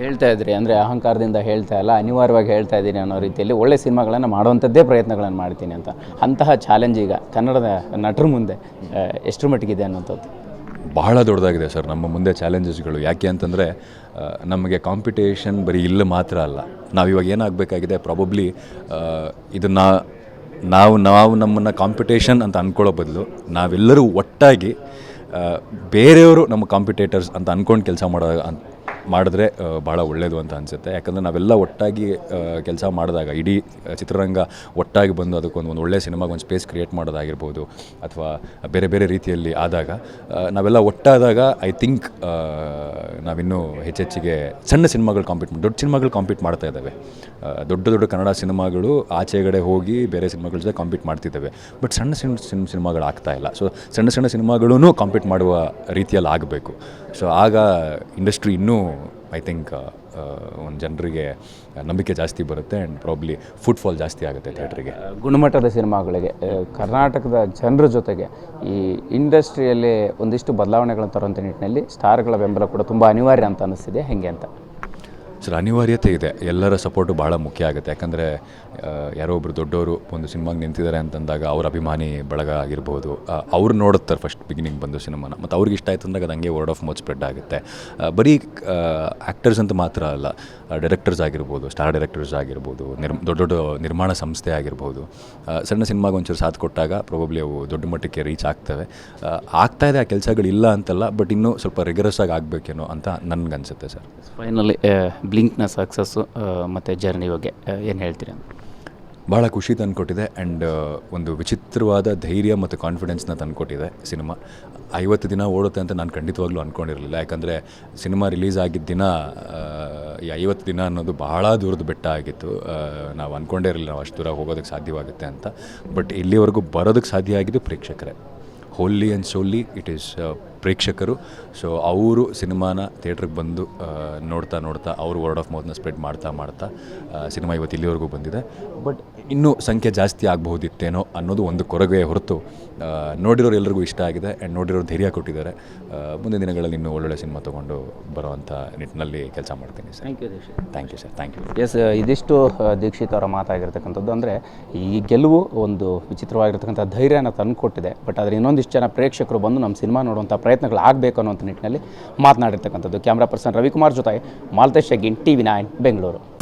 ಹೇಳ್ತಾ ಇದ್ರಿ, ಅಂದರೆ ಅಹಂಕಾರದಿಂದ ಹೇಳ್ತಾ ಇಲ್ಲ, ಅನಿವಾರ್ಯವಾಗಿ ಹೇಳ್ತಾ ಇದ್ದೀನಿ ಅನ್ನೋ ರೀತಿಯಲ್ಲಿ ಒಳ್ಳೆ ಸಿನಿಮಾಗಳನ್ನು ಮಾಡುವಂಥದ್ದೇ ಪ್ರಯತ್ನಗಳನ್ನು ಮಾಡ್ತೀನಿ ಅಂತ. ಅಂತಹ ಚಾಲೆಂಜ್ ಈಗ ಕನ್ನಡದ ನಟರ ಮುಂದೆ ಎಷ್ಟರ ಮಟ್ಟಿಗಿದೆ ಅನ್ನೋಂಥದ್ದು ಬಹಳ ದೊಡ್ಡದಾಗಿದೆ ಸರ್, ನಮ್ಮ ಮುಂದೆ ಚಾಲೆಂಜಸ್ಗಳು ಯಾಕೆ ಅಂತಂದರೆ ನಮಗೆ ಕಾಂಪಿಟೇಷನ್ ಬರೀ ಇಲ್ಲ ಮಾತ್ರ ಅಲ್ಲ. ನಾವು ಇವಾಗ ಏನಾಗಬೇಕಾಗಿದೆ ಪ್ರಾಬಬ್ಲಿ ಇದನ್ನು ನಾವು ನಾವು ನಮ್ಮನ್ನು ಕಾಂಪಿಟೇಷನ್ ಅಂತ ಅಂದ್ಕೊಳ್ಳೋ ಬದಲು ನಾವೆಲ್ಲರೂ ಒಟ್ಟಾಗಿ ಬೇರೆಯವರು ನಮ್ಮ ಕಾಂಪಿಟೇಟರ್ಸ್ ಅಂತ ಅಂದ್ಕೊಂಡು ಕೆಲಸ ಮಾಡೋ ಮಾಡಿದ್ರೆ ಭಾಳ ಒಳ್ಳೆಯದು ಅಂತ ಅನಿಸುತ್ತೆ. ಯಾಕಂದರೆ ನಾವೆಲ್ಲ ಒಟ್ಟಾಗಿ ಕೆಲಸ ಮಾಡಿದಾಗ, ಇಡೀ ಚಿತ್ರರಂಗ ಒಟ್ಟಾಗಿ ಬಂದು ಅದಕ್ಕೊಂದು ಒಂದು ಒಳ್ಳೆಯ ಸಿನಿಮಾಗೆ ಒಂದು ಸ್ಪೇಸ್ ಕ್ರಿಯೇಟ್ ಮಾಡೋದಾಗಿರ್ಬೋದು, ಅಥವಾ ಬೇರೆ ಬೇರೆ ರೀತಿಯಲ್ಲಿ ಆದಾಗ ನಾವೆಲ್ಲ ಒಟ್ಟಾದಾಗ ಐ ಥಿಂಕ್ ನಾವಿನ್ನೂ ಹೆಚ್ಚೆಚ್ಚಿಗೆ ಸಣ್ಣ ಸಿನಿಮಾಗಳು ಕಾಂಪೀಟ್ ದೊಡ್ಡ ಸಿನಿಮಾಗಳು ಕಾಂಪೀಟ್ ಮಾಡ್ತಾ ಇದ್ದಾವೆ. ದೊಡ್ಡ ದೊಡ್ಡ ಕನ್ನಡ ಸಿನಿಮಾಗಳು ಆಚೆಗಡೆ ಹೋಗಿ ಬೇರೆ ಸಿನಿಮಾಗಳ ಜೊತೆ ಕಾಂಪೀಟ್ ಮಾಡ್ತಿದ್ದಾವೆ. ಬಟ್ ಸಣ್ಣ ಸಣ್ಣ ಸಿನ್, ಸಿನಿಮಾಗಳು ಆಗ್ತಾ ಇಲ್ಲ. ಸೊ ಸಣ್ಣ ಸಣ್ಣ ಸಿನಿಮಾಗಳೂ ಕಾಂಪೀಟ್ ಮಾಡುವ ರೀತಿಯಲ್ಲಿ ಆಗಬೇಕು. ಸೊ ಆಗ ಇಂಡಸ್ಟ್ರಿ ಇನ್ನೂ ಐ ಥಿಂಕ್ ಒಂದು ಜನರಿಗೆ ನಂಬಿಕೆ ಜಾಸ್ತಿ ಬರುತ್ತೆ ಆ್ಯಂಡ್ ಪ್ರಾಬ್ಲಿ ಫುಟ್ಫಾಲ್ ಜಾಸ್ತಿ ಆಗುತ್ತೆ ಥಿಯೇಟ್ರಿಗೆ. ಗುಣಮಟ್ಟದ ಸಿನಿಮಾಗಳಿಗೆ ಕರ್ನಾಟಕದ ಜನರ ಜೊತೆಗೆ ಈ ಇಂಡಸ್ಟ್ರಿಯಲ್ಲಿ ಒಂದಿಷ್ಟು ಬದಲಾವಣೆಗಳನ್ನು ತರುವಂಥ ನಿಟ್ಟಿನಲ್ಲಿ ಸ್ಟಾರ್ಗಳ ಬೆಂಬಲ ಕೂಡ ತುಂಬ ಅನಿವಾರ್ಯ ಅಂತ ಅನ್ನಿಸ್ತಿದೆ ಹೆಂಗೆ ಅಂತ? ಸರ್ ಅನಿವಾರ್ಯತೆ ಇದೆ. ಎಲ್ಲರ ಸಪೋರ್ಟು ಭಾಳ ಮುಖ್ಯ ಆಗುತ್ತೆ. ಯಾಕಂದರೆ ಯಾರೋ ಒಬ್ಬರು ದೊಡ್ಡವರು ಒಂದು ಸಿನಿಮಾಗೆ ನಿಂತಿದ್ದಾರೆ ಅಂತಂದಾಗ ಅವ್ರ ಅಭಿಮಾನಿ ಬಳಗ ಆಗಿರ್ಬೋದು. ಅವ್ರು ನೋಡುತ್ತಾರೆ ಫಸ್ಟ್ ಬಿಗಿನಿಂಗ್ ಬಂದು ಸಿನಿಮಾನ. ಮತ್ತು ಅವ್ರಿಗೆ ಇಷ್ಟ ಆಯ್ತು ಅಂದಾಗ ಅದು ಹಂಗೆ ವರ್ಡ್ ಆಫ್ ಮೌತ್ ಸ್ಪ್ರೆಡ್ ಆಗುತ್ತೆ. ಬರೀ ಆ್ಯಕ್ಟರ್ಸ್ ಅಂತ ಮಾತ್ರ ಅಲ್ಲ ಡೈರೆಕ್ಟರ್ಸ್ ಆಗಿರ್ಬೋದು ಸ್ಟಾರ್ ಡೈರೆಕ್ಟರ್ಸ್ ಆಗಿರ್ಬೋದು ನಿರ್ ದೊಡ್ಡ ದೊಡ್ಡ ನಿರ್ಮಾಣ ಸಂಸ್ಥೆ ಆಗಿರ್ಬೋದು. ಸಣ್ಣ ಸಿನಿಮಾಗೆ ಒಂಚೂರು ಸಾಥ್ ಕೊಟ್ಟಾಗ ಪ್ರಾಬಬ್ಲಿ ಅವು ದೊಡ್ಡ ಮಟ್ಟಕ್ಕೆ ರೀಚ್ ಆಗ್ತವೆ. ಆಗ್ತಾ ಇದೆ, ಆ ಕೆಲಸಗಳು ಇಲ್ಲ ಅಂತಲ್ಲ ಬಟ್ ಇನ್ನೂ ಸ್ವಲ್ಪ ರಿಗರಸ್ ಆಗಿ ಆಗಬೇಕೇನೋ ಅಂತ ನನಗನ್ಸುತ್ತೆ ಸರ್ ಫೈನಲಿ ಬ್ಲಿಂಕ್ನ ಸಕ್ಸಸ್ಸು ಮತ್ತು ಜರ್ನಿ ಬಗ್ಗೆ ಏನು ಹೇಳ್ತೀರಾ ಭಾಳ ಖುಷಿ ತಂದುಕೊಟ್ಟಿದೆ ಆ್ಯಂಡ್ ಒಂದು ವಿಚಿತ್ರವಾದ ಧೈರ್ಯ ಮತ್ತು ಕಾನ್ಫಿಡೆನ್ಸ್ನ ತಂದುಕೊಟ್ಟಿದೆ ಸಿನಿಮಾ. ಐವತ್ತು ದಿನ ಓಡುತ್ತೆ ಅಂತ ನಾನು ಖಂಡಿತವಾಗ್ಲೂ ಅಂದ್ಕೊಂಡಿರಲಿಲ್ಲ ಯಾಕಂದರೆ ಸಿನಿಮಾ ರಿಲೀಸ್ ಆಗಿದ್ದ ದಿನ ಈ ಐವತ್ತು ದಿನ ಅನ್ನೋದು ಭಾಳ ದೂರದ ಬೆಟ್ಟ ಆಗಿತ್ತು. ನಾವು ಅಂದ್ಕೊಂಡೇ ಇರಲಿಲ್ಲ ನಾವು ಅಷ್ಟು ದೂರ ಹೋಗೋದಕ್ಕೆ ಸಾಧ್ಯವಾಗುತ್ತೆ ಅಂತ. ಬಟ್ ಇಲ್ಲಿವರೆಗೂ ಬರೋದಕ್ಕೆ ಸಾಧ್ಯ ಆಗಿದ್ದು ಪ್ರೇಕ್ಷಕರೇ. Wholly and solely it is ಪ್ರೇಕ್ಷಕರು. ಸೊ ಅವರು ಸಿನಿಮಾನ ಥಿಯೇಟ್ರಿಗೆ ಬಂದು ನೋಡ್ತಾ ನೋಡ್ತಾ ಅವರು ವರ್ಡ್ ಆಫ್ ಮೌತ್ನ ಸ್ಪ್ರೆಡ್ ಮಾಡ್ತಾ ಮಾಡ್ತಾ ಸಿನಿಮಾ ಇವತ್ತು ಇಲ್ಲಿವರೆಗೂ ಬಂದಿದೆ. ಬಟ್ ಇನ್ನೂ ಸಂಖ್ಯೆ ಜಾಸ್ತಿ ಆಗಬಹುದಿತ್ತೇನೋ ಅನ್ನೋದು ಒಂದು ಕೊರಗೆ ಹೊರತು ನೋಡಿರೋರು ಎಲ್ರಿಗೂ ಇಷ್ಟ ಆಗಿದೆ ಆ್ಯಂಡ್ ನೋಡಿರೋರು ಧೈರ್ಯ ಕೊಟ್ಟಿದ್ದಾರೆ. ಮುಂದಿನ ದಿನಗಳಲ್ಲಿ ಇನ್ನೂ ಒಳ್ಳೊಳ್ಳೆ ಸಿನಿಮಾ ತೊಗೊಂಡು ಬರೋವಂಥ ನಿಟ್ಟಿನಲ್ಲಿ ಕೆಲಸ ಮಾಡ್ತೀನಿ sir. Thank you Dikshith thank you sir thank you yes ಇದಿಷ್ಟು ದೀಕ್ಷಿತ್ ಅವರ ಮಾತಾಗಿರ್ತಕ್ಕಂಥದ್ದು ಅಂದರೆ ಈ ಗೆಲುವು ಒಂದು ವಿಚಿತ್ರವಾಗಿರ್ತಕ್ಕಂಥ ಧೈರ್ಯನ ತಂದುಕೊಟ್ಟಿದೆ. ಬಟ್ ಆದರೆ ಇನ್ನೊಂದಿಷ್ಟು ಜನ ಪ್ರೇಕ್ಷಕರು ಬಂದು ನಮ್ಮ ಸಿನಿಮಾ ನೋಡುವಂಥ ಪ್ರಯತ್ನಗಳು ಆಗಬೇಕು ಅನ್ನೋಂಥ ನಿಟ್ಟಿನಲ್ಲಿ ಮಾತನಾಡಿರ್ತಕ್ಕಂಥದ್ದು. ಕ್ಯಾಮ್ರಾ ಪರ್ಸನ್ ರವಿಕುಮಾರ್ ಜೊತೆ Malthesh Sheggin, T V nine, Bengaluru.